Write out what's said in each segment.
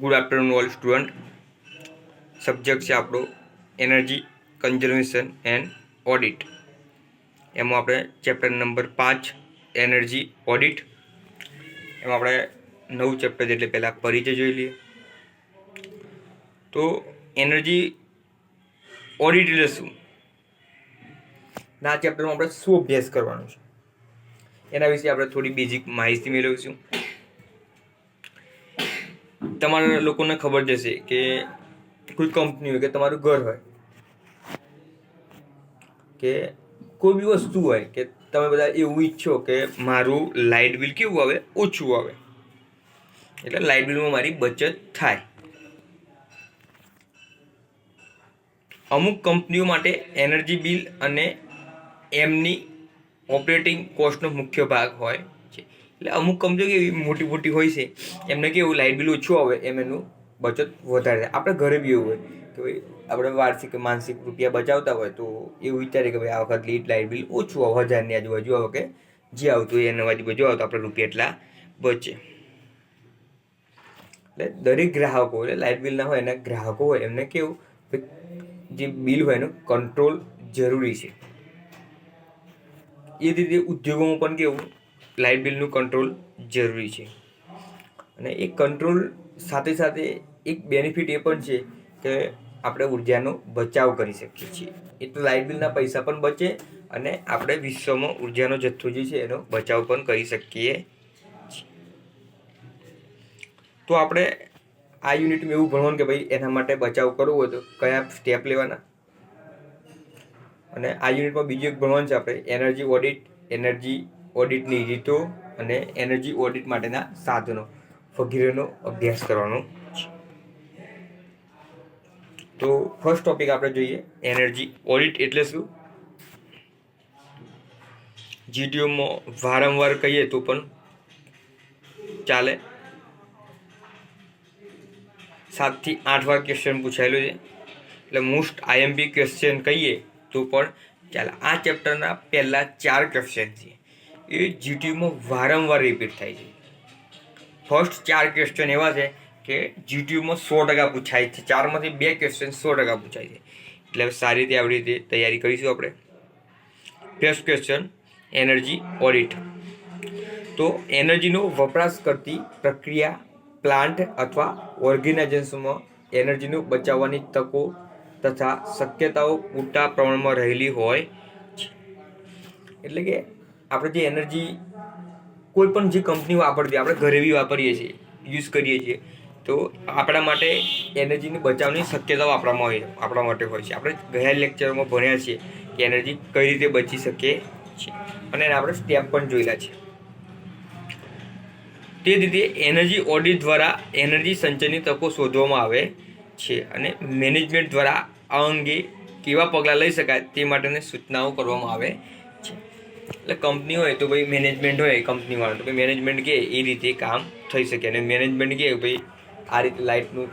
Good afternoon all student subject છે આપણો energy conservation and audit એમાં આપણે ચેપ્ટર નંબર પાંચ એનર્જી ઓડિટ એમાં આપણે નવું ચેપ્ટર એટલે પહેલાં પરિચય જોઈ લઈએ. તો એનર્જી ઓડિટ એટલે શું? ના ચેપ્ટરમાં આપણે શું અભ્યાસ કરવાનો છે? એના વિશે આપણે થોડી બેઝિક માહિતી મેળવીશું. તમારા લોકોને ખબર જશે કે કોઈ કંપની હોય કે તમારું ઘર હોય કે કોઈ બી વસ્તુ હોય કે તમે બધા એવું ઈચ્છો કે મારું લાઇટ બિલ કેવું આવે? ઓછું આવે. એટલે લાઇટ બિલમાં મારી બચત થાય. અમુક કંપનીઓ માટે એનર્જી બિલ અને એમની ઓપરેટિંગ કોસ્ટનો મુખ્ય ભાગ હોય. એટલે અમુક કંપનીઓ કેવી મોટી મોટી હોય છે. એમને કેવું લાઇટ બિલ ઓછું આવે, એમ એનું બચત વધારે થાય. આપણે ઘરે બી એવું હોય કે ભાઈ, આપણે વાર્ષિક માનસિક રૂપિયા બચાવતા હોય તો એવું વિચારીએ કે ભાઈ, આ વખત લીટ લાઇટ બિલ ઓછું આવે, હજારની આજુબાજુ આવે કે જે આવતું હોય એના આજુબાજુ આવે તો આપણે રૂપિયા એટલા બચે. એટલે દરેક ગ્રાહકો, એટલે લાઇટ બિલના હોય, એના ગ્રાહકો હોય, એમને કેવું જે બિલ હોય એનું કંટ્રોલ જરૂરી છે. એ રીતે ઉદ્યોગોમાં પણ કેવું લાઇટ બિલનું કંટ્રોલ જરૂરી છે. અને એ કંટ્રોલ સાથે સાથે એક બેનિફિટ એ પણ છે કે આપણે ઉર્જાનો બચાવ કરી શકીએ છીએ. એટલે લાઇટ બિલના પૈસા પણ બચે અને આપણે વિશ્વમાં ઉર્જાનો જથ્થો જે છે એનો બચાવ પણ કરી શકીએ તો આપણે આ યુનિટમાં એવું ભણવાનું કે ભાઈ એના માટે બચાવ કરવો હોય તો કયા સ્ટેપ લેવાના? અને આ યુનિટમાં બીજું એક ભણવાનું છે આપણે, એનર્જી ઓડિટ, એનર્જી ઓડિટની રીતો અને એનર્જી ઓડિટ માટેના સાધનો વગેરેનો અભ્યાસ કરવાનો છે. તો ફર્સ્ટ ટોપિક આપણે જોઈએ એનર્જી ઓડિટ એટલે શું? જીડીઓમાં વારંવાર કહીએ તો પણ ચાલે. સાતથી આઠ વાર ક્વેશ્ચન પૂછાયેલું છે. એટલે મોસ્ટ આઈએમપી ક્વેશ્ચન કહીએ તો પણ ચાલે. આ ચેપ્ટરના પહેલાં ચાર ક્વેશ્ચન છે. એ જીટીયુમાં વારંવાર રિપીટ થાય છે. ફર્સ્ટ ચાર ક્વેશ્ચન એવા છે કે જીટીયુમાં સો ટકા પૂછાય છે. ચારમાંથી બે ક્વેશ્ચન સો ટકા પૂછાય છે. એટલે સારી રીતે આવી રીતે તૈયારી કરીશું આપણે. ફર્સ્ટ ક્વેશ્ચન એનર્જી ઓડિટ તો એનર્જીનો વપરાશ કરતી પ્રક્રિયા પ્લાન્ટ અથવા ઓર્ગેનાઇઝેશનમાં એનર્જીનું બચાવવાની તકો તથા શક્યતાઓ પૂરતા પ્રમાણમાં રહેલી હોય એટલે કે આપણે જે એનર્જી કોઈ પણ જે કંપની વાપરતી આપણે ઘરે બી વાપરીએ છીએ, યુઝ કરીએ છીએ, તો આપણા માટે એનર્જીની બચાવની શક્યતાઓ આપણામાં હોય, આપણા માટે હોય છે. આપણે ગયા લેક્ચરમાં ભણ્યા છીએ કે એનર્જી કઈ રીતે બચી શકે છે. અને એના આપણે સ્ટેપ પણ જોયેલા છે. તે રીતે એનર્જી ઓડિટ દ્વારા એનર્જી સંચયની તકો શોધવામાં આવે છે અને મેનેજમેન્ટ દ્વારા આ અંગે કેવા પગલાં લઈ શકાય તે માટેની સૂચનાઓ કરવામાં આવે છે. એટલે કંપની હોય તો ભાઈ મેનેજમેન્ટ હોય કંપનીવાળો તો ભાઈ મેનેજમેન્ટ કે એ રીતે કામ થઈ શકે. અને મેનેજમેન્ટ કે ભાઈ આ રીતે લાઇટનું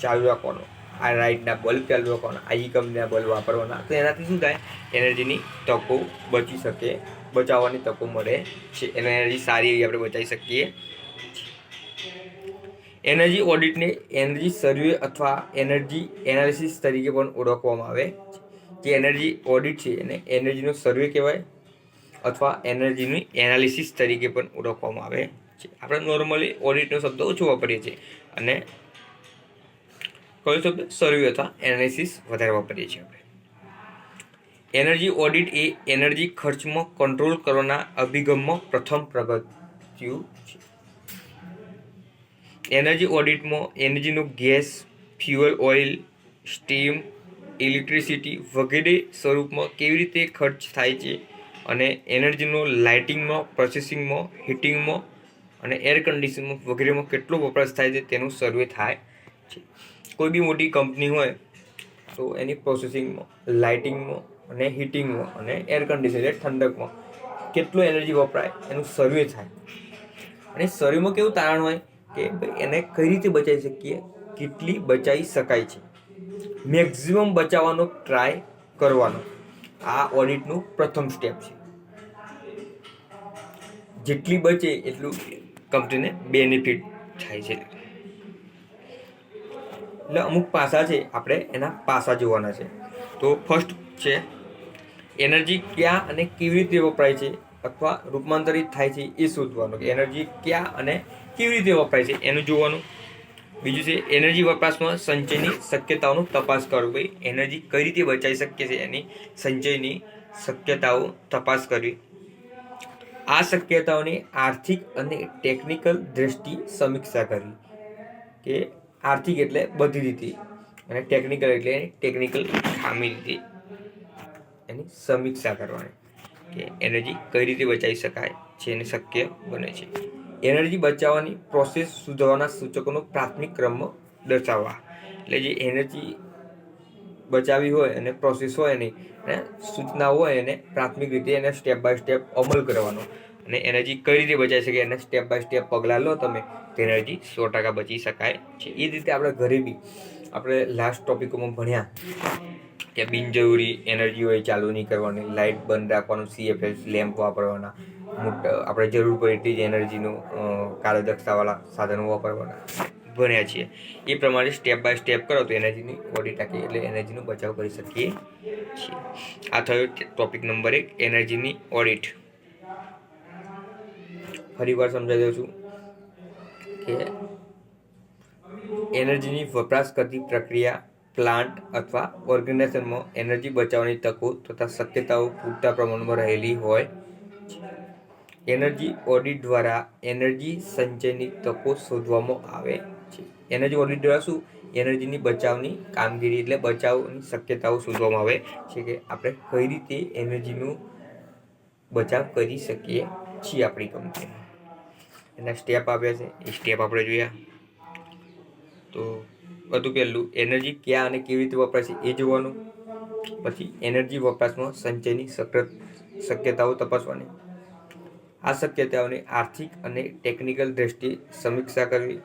ચાલુ રાખવાનું. આ લાઇટના બલ્બ ચાલુ રાખવાના. આ ઈ કંપનીના બલ્બ વાપરવાના. તો એનાથી શું થાય? એનર્જીની તકો બચી શકે. બચાવવાની તકો મળે છે. એને એનર્જી સારી એવી આપણે બચાવી શકીએ. એનર્જી ઓડિટને એનર્જી સર્વે અથવા એનર્જી એનાલિસિસ તરીકે પણ ઓળખવામાં આવે છે. જે એનર્જી ઓડિટ છે એને એનર્જીનો સર્વે કહેવાય. અથવા એનર્જીની એનાલિસિસ તરીકે પણ ઓળખવામાં આવે છે. આપણે નોર્મલી ઓડિટનો શબ્દ ઓછો વાપરીએ છીએ અને કયો શબ્દ? સર્વે અથવા એનાલિસિસ વધારે વાપરીએ છીએ આપણે. એનર્જી ઓડિટ એ એનર્જી ખર્ચમાં કંટ્રોલ કરવાના અભિગમમાં પ્રથમ પ્રગતિયું છે. એનર્જી ઓડિટમાં એનર્જીનો gas fuel oil steam electricity વગેરે સ્વરૂપમાં કેવી રીતે ખર્ચ થાય છે? અને એનર્જીનો લાઇટિંગમાં, પ્રોસેસિંગમાં, હીટિંગમાં અને એર કન્ડિશનમાં વગેરેમાં કેટલો વપરાશ થાય છે તેનું સર્વે થાય છે. કોઈ બી મોટી કંપની હોય તો એની પ્રોસેસિંગમાં, લાઇટિંગમાં અને હીટિંગમાં અને એર કન્ડિશન એટલે ઠંડકમાં કેટલો એનર્જી વપરાય એનું સર્વે થાય. અને સર્વેમાં કેવું તારણ હોય કે ભાઈ એને કઈ રીતે બચાવી શકીએ, કેટલી બચાવી શકાય છે. મેક્ઝિમમ બચાવવાનો ટ્રાય કરવાનો. આ ઓડિટનું પ્રથમ સ્ટેપ છે. જેટલી બચે એટલું કંપનીને બેનિફિટ થાય છે. એટલે અમુક પાસા છે, આપણે એના પાસા જોવાના છે. તો ફર્સ્ટ છે એનર્જી ક્યાં અને કેવી રીતે વપરાય છે અથવા રૂપાંતરિત થાય છે એ શોધવાનું કે એનર્જી ક્યાં અને કેવી રીતે વપરાય છે એનું જોવાનું. બીજું છે એનર્જી વપરાશમાં સંચયની શક્યતાઓનો તપાસ કરવો એનર્જી કઈ રીતે બચાવી શકીએ છે એની સંચયની શક્યતાઓ તપાસ કરવી. આ શક્યતાઓની આર્થિક અને ટેકનિકલ દ્રષ્ટિ સમીક્ષા કરવી કે આર્થિક એટલે બધી રીતે અને ટેકનિકલ એટલે એની ટેકનિકલ ખામી રીતે એની સમીક્ષા કરવાની કે એનર્જી કઈ રીતે બચાવી શકાય છે અને શક્ય બને છે. એનર્જી બચાવવાની પ્રોસેસ સુધારવાના સૂચકોનો પ્રાથમિક ક્રમ દર્શાવવા. એટલે જે એનર્જી બચાવી હોય અને પ્રોસેસ હોય એની અને સૂચના હોય એને પ્રાથમિક રીતે એને સ્ટેપ બાય સ્ટેપ અમલ કરવાનો. અને એનર્જી કઈ રીતે બચાવી શકે એને સ્ટેપ બાય સ્ટેપ પગલાં લો તમે, તો એનર્જી સો ટકા બચી શકાય છે. એ રીતે આપણે ઘરે બી આપણે લાસ્ટ ટોપિકોમાં ભણ્યા કે બિનજરૂરી એનર્જી હોય ચાલુ નહીં કરવાની લાઇટ બંધ રાખવાનું સીએફએસ લેમ્પ વાપરવાના, મોટા, આપણે જરૂર પડે એટલી જ એનર્જીનું કાર્યદક્ષતાવાળા સાધનો વાપરવાના. ભણ્યા છીએ. એ પ્રમાણે સ્ટેપ બાય સ્ટેપ કરો તો એનર્જીની ઓડિટ ટાંકી એટલે એનર્જીનો બચાવ કરી શકીએ છીએ. આ થયો ટોપિક નંબર એક એનર્જીની ઓડિટ ફરી વાર સમજાવી દઉં છું કે એનર્જીની વપરાશ કરતી પ્રક્રિયા પ્લાન્ટ અથવા ઓર્ગેનાઇઝેશનમાં એનર્જી બચાવવાની તકો તથા શક્યતાઓ પૂરતા પ્રમાણમાં રહેલી હોય એનર્જી ઓડિટ દ્વારા એનર્જી સંચયની તકો શોધવામાં આવે એનર્જી ઓડિટ દ્વારા શું એનર્જીની બચાવની કામગીરી એટલે બચાવની શક્યતાઓ શોધવામાં આવે છે કે આપણે કઈ રીતે એનર્જીનું બચાવ કરી શકીએ છીએ આપણી કંપનીમાં એના સ્ટેપ આપ્યા છે, એ સ્ટેપ આપણે જોયા. તો બધું પહેલું, એનર્જી ક્યાં અને કેવી રીતે વપરાય છે એ જોવાનું. પછી એનર્જી વપરાશમાં સંચયની સક્ર શક્યતાઓ તપાસવાની. આ શક્યતાઓની આર્થિક અને ટેકનિકલ દ્રષ્ટિએ સમીક્ષા કરવી.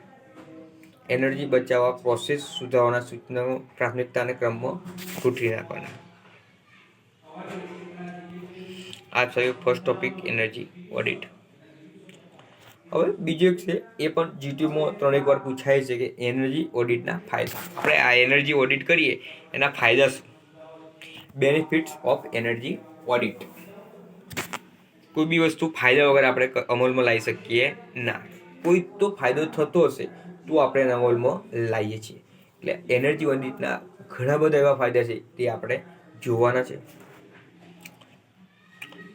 એનર્જી બચાવવા પ્રોસેસ સુધારવાના સૂચનાઓ પ્રાથમિકતા અને ક્રમમાં ગોઠવી નાખવાના. આ થયો ફર્સ્ટ ટોપિક એનર્જી ઓડિટ હવે બીજો એક છે, એ પણ જીટીયુમાં ત્રણેક વાર પૂછાય છે કે એનર્જી ઓડિટના ફાયદા. આપણે આ એનર્જી ઓડિટ કરીએ, એના ફાયદા શું? બેનિફિટ્સ ઓફ એનર્જી ઓડિટ કોઈ બી વસ્તુ ફાયદા વગર આપણે અમલમાં લાવી શકીએ ના. કોઈ તો ફાયદો થતો હશે તો આપણે એના મોલમાં લાવીએ છીએ. એટલે એનર્જી ઓડિટના ઘણા બધા એવા ફાયદા છે તે આપણે જોવાના છે.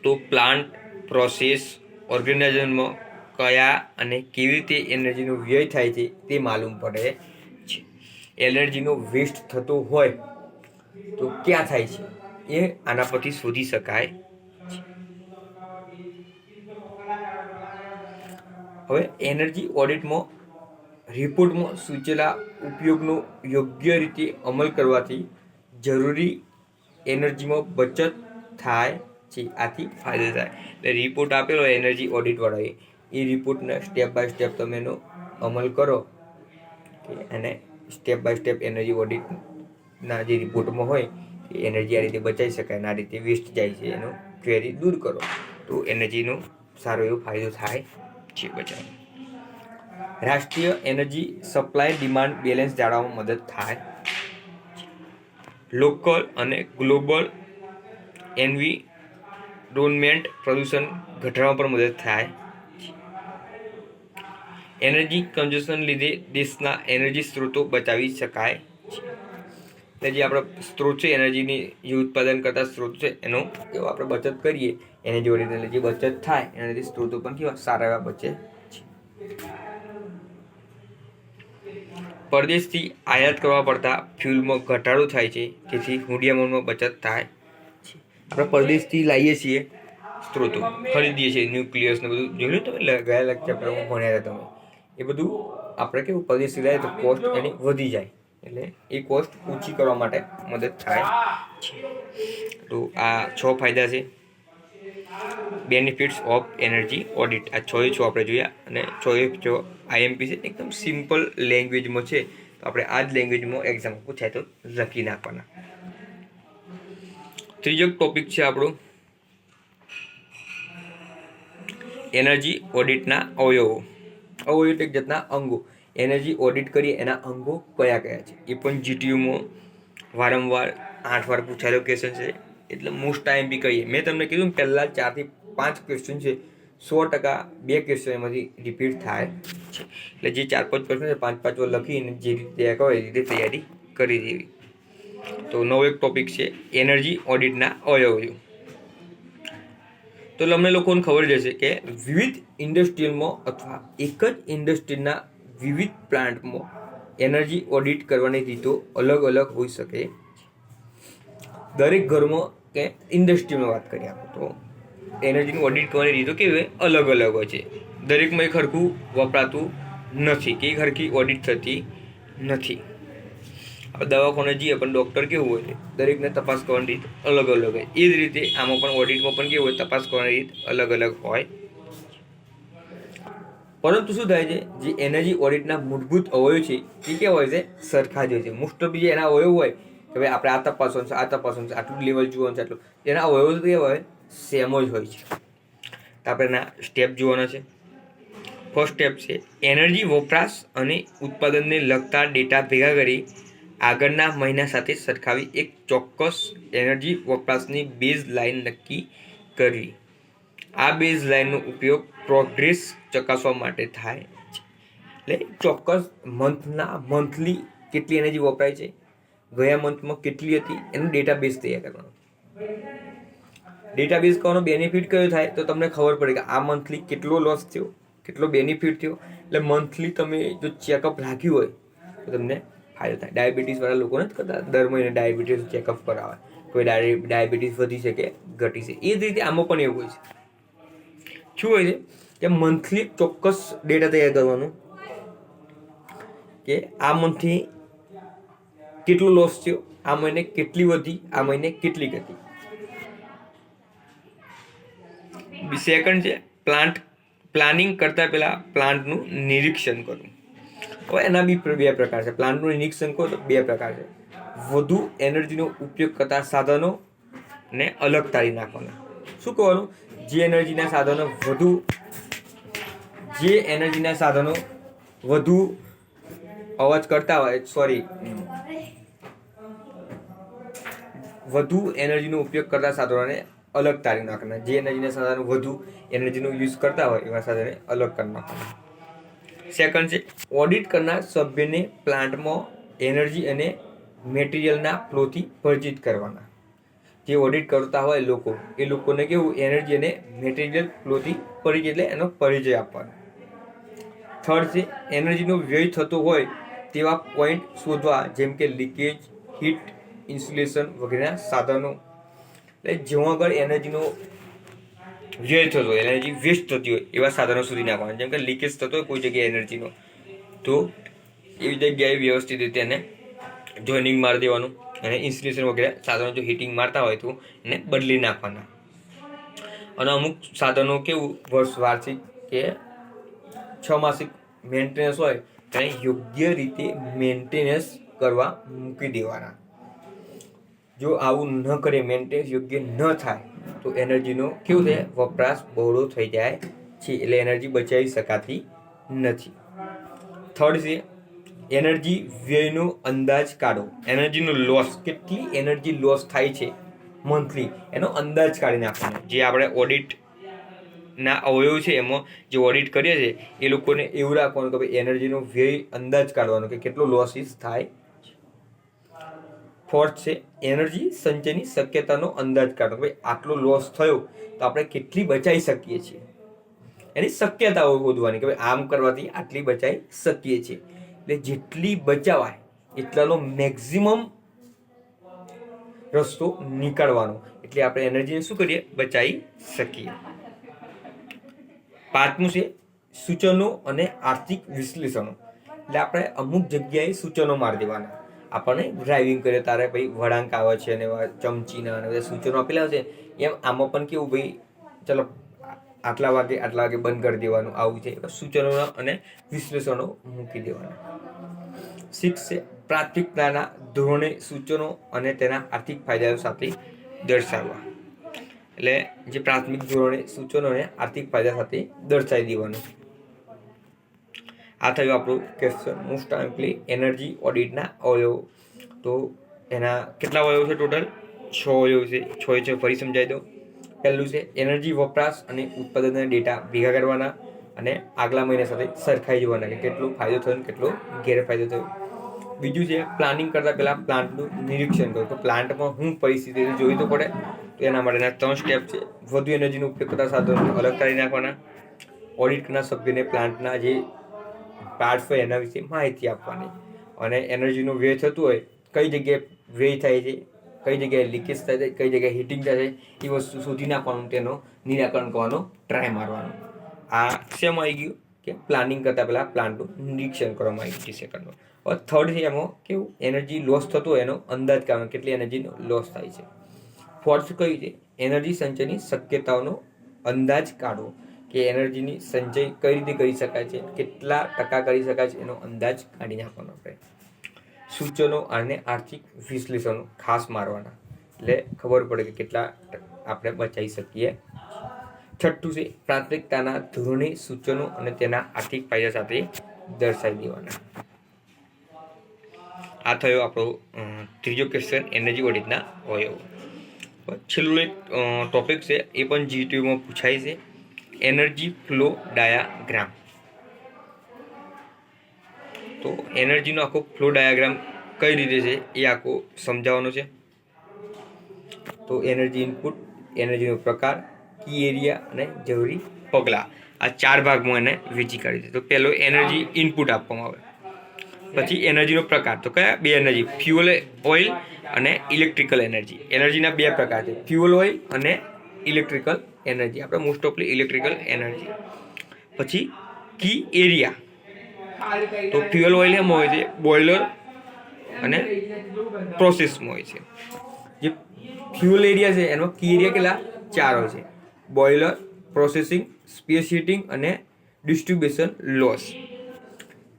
તો પ્લાન્ટ પ્રોસેસ ઓર્ગેનાઇઝેશનમાં કયા અને કેવી રીતે એનર્જીનો વ્યય થાય છે તે માલુમ પડે છે. એનર્જીનો વેસ્ટ થતો હોય તો ક્યાં થાય છે એ આના પરથી શોધી શકાય છે. હવે એનર્જી ઓડિટમાં રિપોર્ટમાં સૂચેલા ઉપયોગનો યોગ્ય રીતે અમલ કરવાથી જરૂરી એનર્જીમાં બચત થાય છે. આથી ફાયદો થાય. એટલે રિપોર્ટ આપેલો એનર્જી ઓડિટવાળાએ. એ રિપોર્ટને સ્ટેપ બાય સ્ટેપ તમે એનો અમલ કરો. કે અને સ્ટેપ બાય સ્ટેપ એનર્જી ઓડિટના જે રિપોર્ટમાં હોય, કે એનર્જી આ રીતે બચાવી શકાય અને આ રીતે વેસ્ટ જાય છે એનો ક્વેરી દૂર કરો. તો એનર્જીનો સારો એવો ફાયદો થાય છે બચાવ રાષ્ટ્રીય એનર્જી સપ્લાય ડિમાન્ડ બેલેન્સ જાળવવામાં મદદ થાય. લોકલ અને ગ્લોબલ એન્વિરોન્મેન્ટ પ્રદૂષણ ઘટાડવામાં પણ મદદ થાય. એનર્જી કન્ઝ્યુશન લીધે દેશના એનર્જી સ્ત્રોતો બચાવી શકાય એટલે જે આપણા સ્ત્રોત છે, એનર્જીની જે ઉત્પાદન કરતા સ્ત્રોત છે, એનો કેવો આપણે બચત કરીએ? એનર્જી ઓરિજિનલ જે બચત થાય, એનાથી સ્ત્રોતો પણ કેવા સારા એવા બચે છે. પરદેશથી આયાત કરવા પડતા ફ્યુલમાં ઘટાડો થાય છે, જેથી હુંડિયામણમાં બચત થાય છે. આપણે પરદેશથી લાવીએ છીએ સ્ત્રોતો, ખરીદીએ છીએ ન્યુક્લિયસને બધું. તમે? લ- ગયા આપણે ભણ્યા હતા તમે. એ બધું આપણે કેવું, પરદેશથી લાવીએ તો કોસ્ટ એની વધી જાય. એટલે એ કોસ્ટ ઓછી કરવા માટે મદદ થાય છે. તો આ છ ફાયદા છે. બેનિફિટ્સ ઓફ એનર્જી ઓડિટ આ છ છો આપણે જોયા અને છ છો આઈએમપી છે, એકદમ સિમ્પલ લેંગ્વેજમાં છે, તો આપણે આ જ લેંગ્વેજમાં એક્ઝામ પૂછાય તો લખી નાખવાના. ત્રીજો ટોપિક છે આપણો એનર્જી ઓડિટના અવયવો. અવયવ એક જાતના અંગો. એનર્જી ઓડિટ કરીએ, એના અંગો કયા કયા છે? એ પણ જીટીયુમાં વારંવાર આઠ વાર પૂછાયેલો ક્વેશ્ચન છે. એટલે મોસ્ટ ટાઈમ બી કહીએ. મેં તમને કીધું પહેલાં ચારથી પાંચ ક્વેશ્ચન છે. સો ટકા બે ક્વેશ્ચન એમાંથી રિપીટ થાય. છે એટલે જે ચાર પાંચ ક્વેશ્ચન છે, પાંચ પાંચ વાર લખીને જે રીતે હોય એ રીતે તૈયારી કરી દેવી. તો નવો એક ટોપિક છે એનર્જી ઓડિટના અવયવો તો તમને લોકોને ખબર જ હશે કે વિવિધ ઇન્ડસ્ટ્રીયલમાં અથવા એક જ ઇન્ડસ્ટ્રીના વિવિધ પ્લાન્ટમાં એનર્જી ઓડિટ કરવાની રીતો અલગ અલગ હોઈ શકે. દરેક ઘરમાં કે ઇન્ડસ્ટ્રીમાં વાત કરીએ આપણે, તો એનર્જીનું ઓડિટ કરવાની રીતો કેવી અલગ અલગ હોય છે. દરેકમાં એક સરખું વપરાતું નથી, કે સરખી ઓડિટ થતી નથી. આપણે દવાખાને જઈએ, પણ ડૉક્ટર કેવું હોય છે? દરેકને તપાસ કરવાની રીત અલગ અલગ હોય. એ જ રીતે આમાં પણ ઓડિટમાં પણ કેવું હોય, તપાસ કરવાની રીત અલગ અલગ હોય. પરંતુ શું થાય છે? જે એનર્જી ઓડિટના મૂળભૂત અવયવ છે, એ કેવા હોય છે? સરખા જ હોય છે. મોસ્ટ ઓફ જે એના અવયવ હોય કે ભાઈ આપણે આ તપાસવાનું છે, આ તપાસવાનું છે, આટલું લેવલ જોવાનું છે, આટલું. એના અવયવ કેવા હોય સેમ જ હોય છે. તો આપણે એના સ્ટેપ જોવાના છે. ફર્સ્ટ સ્ટેપ છે એનર્જી વપરાશ અને ઉત્પાદનને લગતા ડેટા ભેગા કરી આગળના મહિના સાથે સરખાવી એક ચોક્કસ એનર્જી વપરાશની બેઝ લાઇન નક્કી કરવી. આ બેઝ લાઇનનો ઉપયોગ પ્રોગ્રેસ ચકાસવા માટે થાય છે. એટલે ચોક્કસ મંથના મંથલી કેટલી એનર્જી વપરાય છે? ગયા મંથમાં કેટલી હતી? એનું ડેટાબેઝ તૈયાર કરવાનો. ડેટાબેઝ કરવાનો બેનિફિટ કયો થાય? તો તમને ખબર પડે કે આ મંથલી કેટલો લોસ થયો, કેટલો બેનિફિટ થયો. એટલે મંથલી તમે જો ચેકઅપ રાખ્યું હોય, તો તમને ફાયદો થાય. ડાયાબિટીસવાળા લોકોને જ કરતા. દર મહિને ડાયાબિટીસ ચેકઅપ કરાવે. કોઈ ડાયાબિટીસ વધી શકે, ઘટી છે એ જ રીતે આમાં પણ એવું હોય છે. શું હોય છે? કે મંથલી ચોક્કસ ડેટા તૈયાર કરવાનું કે આ મંથથી કેટલો લોસ થયો? આ મહિને કેટલી વધી? આ મહિને કેટલી ઘટી? સેકન્ડ છે. પ્લાન્ટ પ્લાનિંગ કરતાં પહેલાં પ્લાન્ટનું નિરીક્ષણ કરવું હવે એના બી બે પ્રકાર છે. પ્લાન્ટનું નિરીક્ષણ કરો તો બે પ્રકાર છે. વધુ એનર્જીનો ઉપયોગ કરતા સાધનો ને અલગ તાળી નાખવાના. શું કહેવાનું? જે એનર્જીના સાધનો વધુ જે એનર્જીના સાધનો વધુ અવાજ કરતા હોય સોરી વધુ એનર્જીનો ઉપયોગ કરતા સાધનોને અલગ તારી નાખવાના. જે એનર્જીના સાધનો વધુ એનર્જીનો યુઝ કરતા હોય, એવા સાધનને અલગ કરી નાખવાના. સેકન્ડ છે ઓડિટ કરનાર સભ્યને પ્લાન્ટમાં એનર્જી અને મેટીરિયલના ફ્લોથી પરિચિત કરવાના. જે ઓડિટ કરતા હોય લોકો, એ લોકોને કેવું એનર્જી અને મેટીરિયલ ફ્લોથી પરિચય એટલે એનો પરિચય આપવાનો. થર્ડ છે એનર્જીનો વ્યય થતો હોય તેવા પોઈન્ટ શોધવા, જેમ કે લીકેજ હીટ ઇન્સ્યુલેશન વગેરેના સાધનો. એટલે જ્યાં આગળ એનર્જીનો વ્યય થતો હોય, એનર્જી વેસ્ટ થતી હોય, એવા સાધનો સુધી નાખવાના. જેમ કે લીકેજ થતો હોય કોઈ જગ્યાએ એનર્જીનો, તો એવી જગ્યાએ વ્યવસ્થિત રીતે એને જોઈનિંગ મારી દેવાનું અને ઇન્સ્યુલેશન વગેરે સાધનો જો હીટિંગ મારતા હોય તો એને બદલી નાખવાના. અને અમુક સાધનો કેવું, વર્ષ વાર્ષિક કે છ માસિક મેન્ટેનન્સ હોય, તેને યોગ્ય રીતે મેન્ટેનન્સ કરવા મૂકી દેવાના. જો આવું ન કરે મેન્ટેન યોગ્ય ન થાય, તો એનર્જીનો કેવું થાય વપરાશ બહોળો થઈ જાય છે, એટલે એનર્જી બચાવી શકાતી નથી. થર્ડ છે, એનર્જી વ્યયનો અંદાજ કાઢો. એનર્જીનો લોસ કેટલી એનર્જી લોસ થાય છે મંથલી એનો અંદાજ કાઢી નાખવાનો. જે આપણે ઓડિટ ના અવયવ છે, એમાં જે ઓડિટ કરીએ છીએ એ લોકોને એવું રાખવાનું કે ભાઈ, એનર્જીનો વ્યય અંદાજ કાઢવાનો કે કેટલો લોસીસ થાય ફોર્થ છે. એનર્જી સંચયની શક્યતાનો અંદાજ કાઢો. ભાઈ આટલો લોસ થયો તો આપણે કેટલી બચાવી શકીએ છીએ? એની શક્યતાઓ શોધવાની કે ભાઈ આમ કરવાથી આટલી બચાવી શકીએ છીએ. એટલે જેટલી બચાવાય એટલાનો મેક્ઝિમમ રસ્તો નીકાળવાનો. એટલે આપણે એનર્જીને શું કરીએ? બચાવી શકીએ. પાંચમું છે સૂચનો અને આર્થિક વિશ્લેષણો. એટલે આપણે અમુક જગ્યાએ સૂચનો મારી દેવાના. આપણને ડ્રાઇવિંગ કરે, તારે ભાઈ વળાંક આવે છે અને ચમચીના અને બધા સૂચનો આપેલા છે. એમ આમાં પણ કેવું ભાઈ, ચલો, આટલા વાગે આટલા વાગે બંધ કરી દેવાનું, આવું છે. સૂચનો અને વિશ્લેષણો મૂકી દેવાના. સિક્સ છે, પ્રાથમિકતાના ધોરણે સૂચનો અને તેના આર્થિક ફાયદાઓ સાથે દર્શાવવા. એટલે જે પ્રાથમિક ધોરણે સૂચનો અને આર્થિક ફાયદા સાથે દર્શાવી દેવાનું. આ થયું આપણું ક્વેશ્ચન મોસ્ટ ટાઈમલી એનર્જી ઓડિટના અવયવો. તો એના કેટલા અવયવ છે ટોટલ છ અવયવ છે. છ છ, ફરી સમજાવી દઉં. પહેલું છે એનર્જી વપરાશ અને ઉત્પાદનના ડેટા ભેગા કરવાના અને આગલા મહિના સાથે સરખાઈ જોવાના કે કેટલો ફાયદો થયો અને કેટલો ગેરફાયદો થયો. બીજું છે પ્લાનિંગ કરતાં પહેલાં પ્લાન્ટનું નિરીક્ષણ કરો. તો પ્લાન્ટમાં શું પરિસ્થિતિ જોઈ તો પડે. તો એના માટેના ત્રણ સ્ટેપ છે. વધુ એનર્જીનો ઉપયોગ કરતા સાધનો અલગ કાઢી નાખવાના. ઓડિટ કરનાર સભ્યને પ્લાન્ટના જે પાર્ટ્સ હોય એના વિશે માહિતી આપવાની. અને એનર્જીનું વ્યય થતું હોય, કઈ જગ્યાએ વ્યય થાય છે, કઈ જગ્યાએ લીકેજ થાય છે, કઈ જગ્યાએ હીટિંગ થાય છે, એ વસ્તુ શોધી નાખવાનું, તેનો નિરાકરણ કરવાનો ટ્રાય મારવાનો. આ શેમાં આવી ગયું? કે પ્લાનિંગ કરતાં પહેલાં પ્લાન્ટનું નિરીક્ષણ કરવામાં આવ્યું છે સેકન્ડનું હવે થર્ડ છે એમાં કેવું? એનર્જી લોસ થતો એનો અંદાજ કાઢવાનો, કેટલી એનર્જીનો લોસ થાય છે. ફોર્થ કયું છે? એનર્જી સંચયની શક્યતાઓનો અંદાજ કાઢવો. કે એનર્જીની સંચય કઈ રીતે કરી શકાય છે, કેટલા ટકા કરી શકાય છે, એનો અંદાજ કાઢી નાખવાનો આપણે. સૂચનો અને આર્થિક વિશ્લેષણો ખાસ મારવાના. એટલે ખબર પડે કે કેટલા આપણે બચાવી શકીએ. છઠ્ઠું છે, પ્રાથમિકતાના ધોરણે સૂચનો અને તેના આર્થિક ફાયદા સાથે દર્શાવી દેવાના. આ થયો આપણો ત્રીજો ક્વેશ્ચન એનર્જી ઓડિટના હોય છેલ્લું એક ટોપિક છે, એ પણ જીટીયુમાં પૂછાય છે. Energy flow diagram. તો એનર્જીનો આખો ફ્લો ડાયાગ્રામ કઈ રીતે છે એ આખો સમજાવવાનો છે. તો એનર્જી ઇનપુટ, એનર્જીનો પ્રકાર, કી એરિયા અને જરૂરી પગલાં. આ ચાર ભાગમાં એને વેચી કાઢી છે. તો પહેલો એનર્જી ઇનપુટ આપવામાં આવે. પછી એનર્જીનો પ્રકાર. તો કયા? બે એનર્જી. ફ્યુઅલ ઓઇલ અને ઇલેક્ટ્રિકલ એનર્જી. એનર્જીના બે પ્રકાર છે. ફ્યુઅલ ઓઇલ અને ઇલેક્ટ્રિકલ એનર્જી આપણે મોસ્ટ ઓફલી ઇલેક્ટ્રિકલ એનર્જી પછી કી એરિયા તો ફ્યુઅલ ઓઇલ એમાં હોય છે બોઇલર અને પ્રોસેસમાં હોય છે. જે ફ્યુઅલ એરિયા છે, એનો કી એરિયા કેટલા? ચાર હોય છે. બોઇલર પ્રોસેસિંગ સ્પેસ હીટિંગ અને ડિસ્ટ્રીબ્યુશન લોસ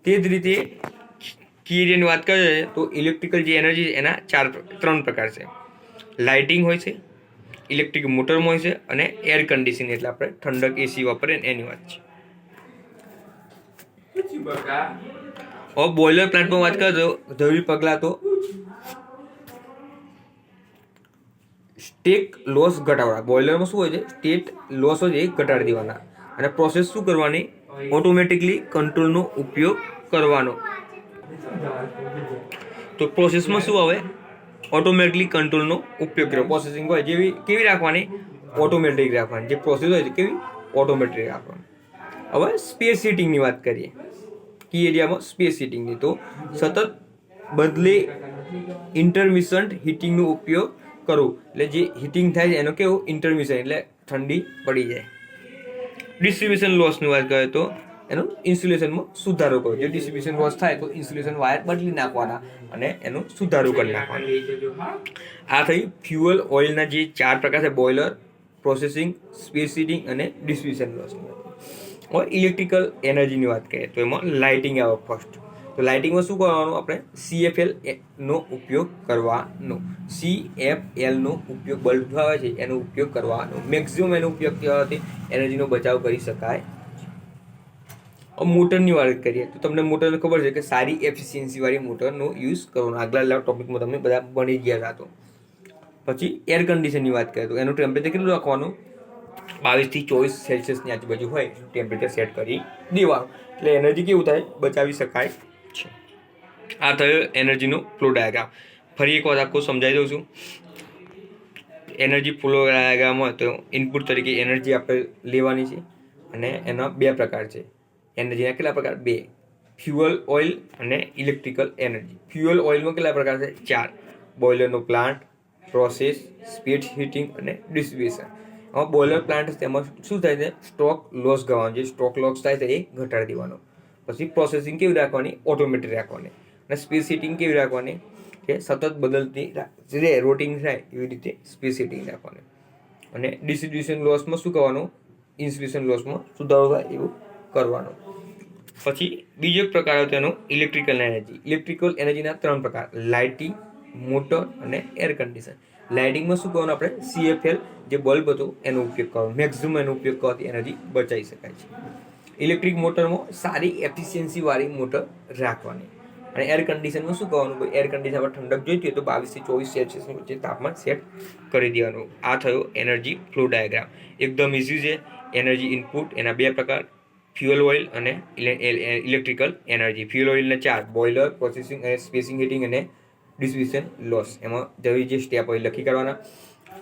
તે જ રીતે કી એરિયાની વાત કરીએ તો ઇલેક્ટ્રિકલ જે એનર્જી એના ચાર, ત્રણ પ્રકાર છે. લાઇટિંગ હોય છે ઇલેક્ટ્રિક મોટરમાં હોય છે અને એર કન્ડિશન એટલે આપણે ઠંડક એસી વાપરીએ એની વાત છે. હવે બોઇલર પ્લાન્ટમાં વાત કરો તો જરૂરી પગલાં તો સ્ટેક લોસ ઘટાડવા બોઇલરમાં શું હોય છે? સ્ટેટ લોસ હોય છે એ ઘટાડી દેવાના. અને પ્રોસેસ શું કરવાની? ઓટોમેટિકલી કંટ્રોલનો ઉપયોગ કરવાનો. તો પ્રોસેસમાં શું આવે? ઓટોમેટિકલી કંટ્રોલનો ઉપયોગ કર્યો. પ્રોસેસિંગ હોય, જેવી કેવી રાખવાની? ઓટોમેટિક રાખવાની. જે પ્રોસેસ હોય કેવી? ઓટોમેટિક રાખવાની. હવે સ્પેસ સીટિંગની વાત કરીએ. કી એરિયામાં સ્પેસ હીટિંગની તો સતત બદલે ઇન્ટરમિશન્ટ હીટિંગનો ઉપયોગ કરો. એટલે જે હીટિંગ થાય છે, એનો કેવું? ઇન્ટરમિશન એટલે ઠંડી પડી જાય. ડિસ્ટ્રીબ્યુશન લોસની વાત કરીએ તો એનું ઇન્સ્યુલેશનમાં સુધારો કરવો જો ડિસ્ટ્રીબ્યુશન લોસ થાય, તો ઇન્સ્યુલેશન વાયર બદલી નાખવાના. અને એનું સુધારો કરી નાખવાનું. આ થઈ ફ્યુઅલ ઓઇલના જે ચાર પ્રકાર છે બોઇલર પ્રોસેસિંગ સ્પેસ હીટિંગ અને ડિસ્ટ્રીબ્યુશન લોસની ઓર ઇલેક્ટ્રિકલ એનર્જીની વાત કરીએ તો એમાં લાઇટિંગ આવે ફર્સ્ટ તો લાઇટિંગમાં શું કરવાનું? આપણે સીએફએલ નો ઉપયોગ કરવાનો. સીએફએલનો ઉપયોગ બલ્બ આવે છે, એનો ઉપયોગ કરવાનો. મેક્સિમમ એનો ઉપયોગ કરવાથી એનર્જીનો બચાવ કરી શકાય મોટરની વાત કરીએ તો તમને મોટર ખબર છે કે સારી એફિશિયન્સી વાળી મોટરનો યુઝ કરવાનો. આગલા ટોપિકમાં તમે બધા ભણી ગયા હતા. પછી એર કન્ડિશનની વાત કરીએ તો એનું ટેમ્પરેચર કેટલું રાખવાનું? બાવીસથી ચોવીસ સેલ્સિયસની આજુબાજુ હોય ટેમ્પરેચર સેટ કરી દેવાનું. એટલે એનર્જી કેવું થાય? બચાવી શકાય છે. આ થયો એનર્જીનો ફ્લો ડાયાગ્રામ ફરી એક વાત આખું સમજાવી દઉં છું. એનર્જી ફ્લો ડાયાગ્રામ હોય તો ઇનપુટ તરીકે એનર્જી આપણે લેવાની છે અને એના બે પ્રકાર છે. એનર્જીના કેટલા પ્રકાર? બે. ફ્યુઅલ ઓઇલ અને ઇલેક્ટ્રિકલ એનર્જી. ફ્યુઅલ ઓઇલમાં કેટલા પ્રકાર છે? ચાર. બોઇલરનો પ્લાન્ટ, પ્રોસેસ, સ્પીડ હીટિંગ અને ડિસ્ટ્રીબ્યુશન. આમાં બોઇલર પ્લાન્ટ તેમાં શું થાય છે? સ્ટોક લોસ ગવાનો જે સ્ટોક લોસ થાય છે એ ઘટાડી દેવાનો. પછી પ્રોસેસિંગ કેવી રાખવાની? ઓટોમેટિક રાખવાની. અને સ્પીડ સીટિંગ કેવી રાખવાની? કે સતત બદલતી રા- રે રોટિંગ થાય એવી રીતે સ્પીડ સીટિંગ રાખવાની. અને ડિસ્ટ્રીબ્યુશન લોસમાં શું કરવાનું? ઇન્સ્ટ્રીબ્યુશન લોસમાં સુધારો થાય એવું કરવાનું. પછી બીજો એક પ્રકાર હતો એનો ઇલેક્ટ્રિકલ એનર્જી ઇલેક્ટ્રિકલ એનર્જીના ત્રણ પ્રકાર. લાઇટિંગ મોટર અને એર કન્ડિશન લાઇટિંગમાં શું કરવાનું આપણે? સીએફએલ જે બલ્બ હતો, એનો ઉપયોગ કરવાનો. મેક્ઝિમ એનો ઉપયોગ કરવાથી એનર્જી બચાવી શકાય છે. ઇલેક્ટ્રિક મોટરમાં સારી એફિશિયન્સીવાળી મોટર રાખવાની. અને એર કન્ડિશનમાં શું કરવાનું? એર એર કન્ડિશનમાં ઠંડક જોઈતી હોય તો બાવીસથી ચોવીસ સેલ્સિયસની વચ્ચે તાપમાન સેટ કરી દેવાનું. આ થયો એનર્જી ફ્લો ડાયાગ્રામ એકદમ ઇઝી છે. એનર્જી ઇનપુટ એના બે પ્રકાર. ફ્યુઅલ ઓઇલ અને ઇલેક્ટ્રિકલ એનર્જી. ફ્યુઅલ ઓઇલના ચાર, બોઇલર, પ્રોસેસિંગ અને સ્પેસિંગ હીટિંગ અને ડિસ્ટ્રીબ્યુશન લોસ. એમાં જરૂરી જે સ્ટેપ હોય લખી કાઢવાના.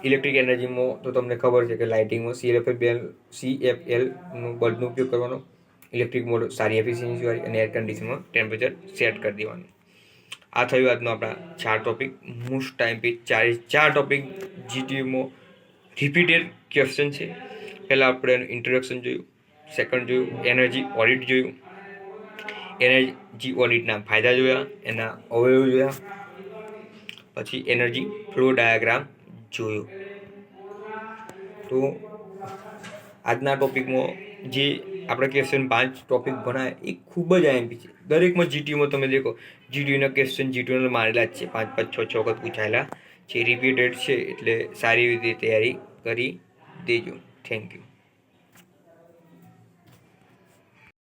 ઇલેક્ટ્રિક એનર્જીમાં તો તમને ખબર છે કે લાઇટિંગમાં સીએફએલ બેલ સીએફએલનો બલ્બનો ઉપયોગ કરવાનો. ઇલેક્ટ્રિક મોડ સારી એફિશિયન્સીવાળી અને એર કન્ડિશનમાં ટેમ્પરેચર સેટ કરી દેવાનું. આ થયું આજનો આપણા ચાર ટોપિક મોસ્ટ ટાઈમ પી ચાર ચાર ટોપિક જીટીયુમાં રિપીટેડ ક્વેશ્ચન છે. પહેલાં આપણે એનું ઇન્ટ્રોડક્શન જોયું. સેકન્ડ જોયું એનર્જી ઓડિટ જોયું. એનર્જી ઓડિટના ફાયદા જોયા, એના અવયવ જોયા, પછી એનર્જી ફ્લો ડાયાગ્રામ જોયો. તો આજના ટોપિકમાં જે આપણે ક્વેશ્ચન પાંચ ટોપિક ભણાય, એ ખૂબ જ આઈએમપી છે. દરેકમાં જીટીયુમાં તમે દેખો જીટીયુના ક્વેશ્ચન જીટીયુના મારેલા જ છે. પાંચ પાંચ, છ છ વખત પૂછાયેલા. છે રિપીટેડ છે, એટલે સારી રીતે તૈયારી કરી દેજો. Thank you